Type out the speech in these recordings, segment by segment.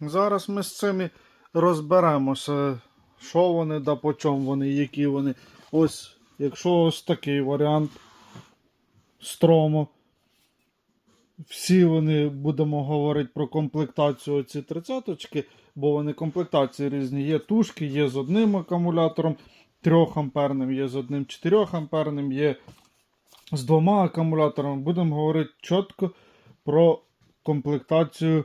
Зараз ми з цими розберемося, що вони да по чому вони, які вони. Ось, якщо ось такий варіант стромо. Всі вони будемо говорити про комплектацію ці тридцяточки, бо вони комплектації різні. Є тушки, є з одним акумулятором 3 амперним, є з одним 4 амперним, є з двома акумуляторами. Будемо говорити чітко про комплектацію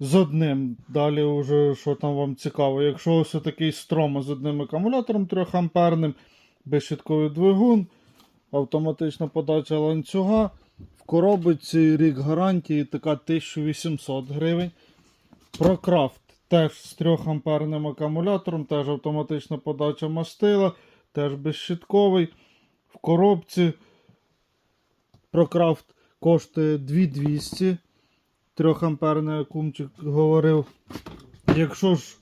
з одним. Далі, вже, що там вам цікаво. Якщо ось такий строма з одним акумулятором 3 амперним, безщитковий двигун, автоматична подача ланцюга. В коробиці рік гарантії така 1800 гривень. Прокрафт теж з 3 амперним акумулятором, теж автоматична подача мастила, теж безщитковий. В коробці Прокрафт коштує 2200. 3 амперний акумчик говорив. Якщо ж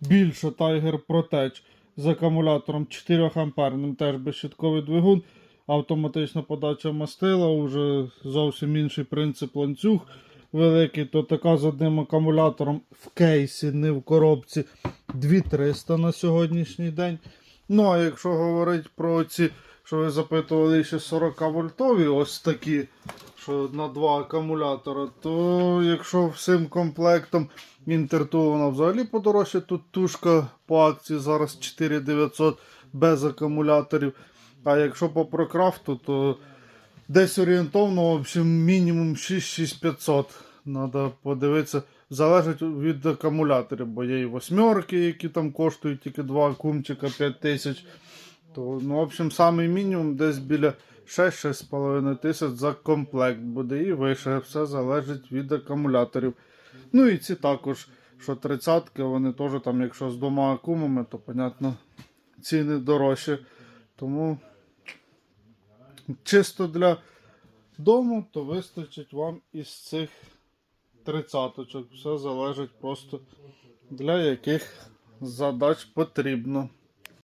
більше Tiger Protech з акумулятором 4 амперним, теж безщитковий двигун, автоматична подача мастила, уже зовсім інший принцип ланцюг великий, то така з одним акумулятором в кейсі, не в коробці 2300 на сьогоднішній день. Ну, а якщо говорити про ці, що ви запитували, ще 40 вольтові, ось такі, на два акумулятора, то якщо всім комплектом Інтерту вона взагалі подорожча, тут тушка по акції зараз 4900 без акумуляторів. А якщо по прокрафту, то десь орієнтовно, в общем, мінімум 6-6500. Треба подивитися. Залежить від акумуляторів, бо є і восьмерки, які там коштують тільки два акумчика 5000. То, ну, в общем, самий мінімум десь біля 6-6,5 тисяч за комплект буде і вище. Все залежить від акумуляторів. Ну і ці також, що 30-ки, вони теж там, якщо з двома акумами, то, понятно, ціни дорожчі. Тому чисто для дому, то вистачить вам із цих 30-очок. Все залежить просто для яких задач потрібно.